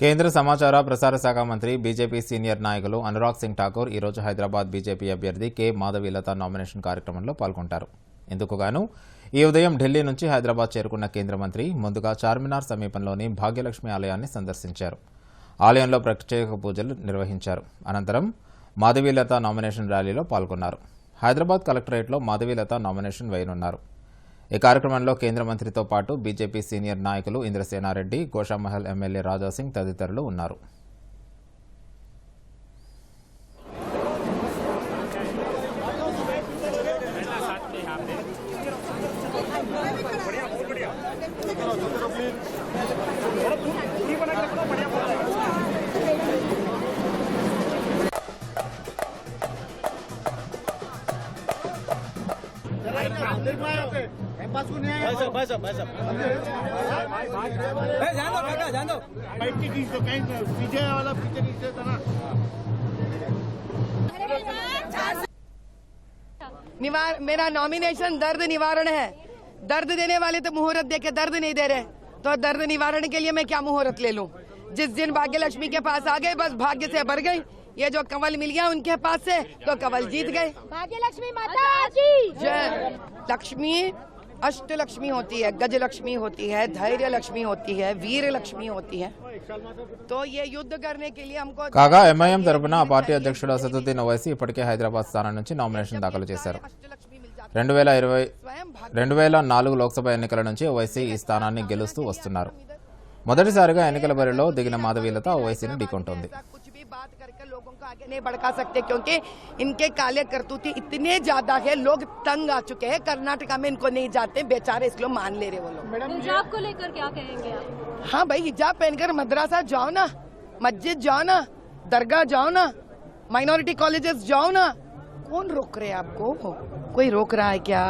కేంద్ర సమాచార ప్రసార శాఖ మంత్రి బీజేపీ సీనియర్ నాయకులు అనురాగ్ సింగ్ ఠాకూర్ ఈరోజు హైదరాబాద్ బీజేపీ అభ్యర్థి కె. మాధవీలత నామినేషన్ కార్యక్రమంలో పాల్గొంటారు. ఇందుకుగాను ఈ ఉదయం ఢిల్లీ నుంచి హైదరాబాద్ చేరుకున్న కేంద్ర మంత్రి ముందుగా చార్మినార్ సమీపంలోని భాగ్యలక్ష్మి ఆలయాన్ని సందర్శించారు. ఆలయంలో ప్రత్యేక పూజలు నిర్వహించారు. అనంతరం మాధవీలత నామినేషన్ ర్యాలీలో పాల్గొన్నారు. హైదరాబాద్ కలెక్టరేట్లో మాధవీలత నామినేషన్ వేయనున్నారు. ఈ కార్యక్రమంలో కేంద్ర మంత్రితో పాటు బీజేపీ సీనియర్ నాయకులు ఇంద్రసేనారెడ్డి గోషామహల్ ఎమ్మెల్యే రాజాసింగ్ తదితరులు ఉన్నారు. निवार मेरा नॉमिनेशन दर्द निवारण है। दर्द देने वाले तो मुहूर्त देके दर्द नहीं दे रहे। तो दर्द निवारण के लिए मैं क्या मुहूर्त ले लूँ? जिस दिन भाग्य लक्ष्मी के पास आ गए बस भाग्य से भर गई ये जो कंवल मिल गया उनके पास से तो कंवल जीत गए भाग्य लक्ष्मी माता की जय लक्ष्मी अष्ट लक्ष्मी होती है गज लक्ष्मी होती है धैर्य लक्ष्मी होती है वीर लक्ष्मी होती है तो ये युद्ध करने के लिए हमको కాగా ఎంఐఎం తరపున ఆ పార్టీ అధ్యక్షుడు అసదుద్దీన్ ఓవైసీ ఇప్పటికే హైదరాబాద్ స్థానం నుంచి నామినేషన్ దాఖలు చేశారు अष्टलक्ष्मी मिल जाती రెండు వేల ఇరవై है। स्वयं भाग्य రెండు వేల నాలుగు లోక్సభ ఎన్నికల నుంచి ఓవైసీ ఈ స్థానాన్ని గెలుస్తూ వస్తున్నారు మొదటిసారిగా ఎన్నికల బరిలో దిగిన మాధవీలత ఓవైసీని ఢీకొంటోంది ऐसा कुछ भी बात करके लोगों को आगे नहीं भड़का सकते क्योंकि इनके काले करतूती इतने ज्यादा है लोग तंग आ चुके हैं कर्नाटका में इनको नहीं जाते बेचारे इसको मान ले रहे वो लोग हिजाब को लेकर क्या कहेंगे आप हाँ भाई हिजाब पहनकर मदरसा जाओ ना मस्जिद जाओ ना दरगाह जाओ ना माइनॉरिटी कॉलेजेस जाओ ना कौन रोक रहे हैं आपको कोई रोक रहा है क्या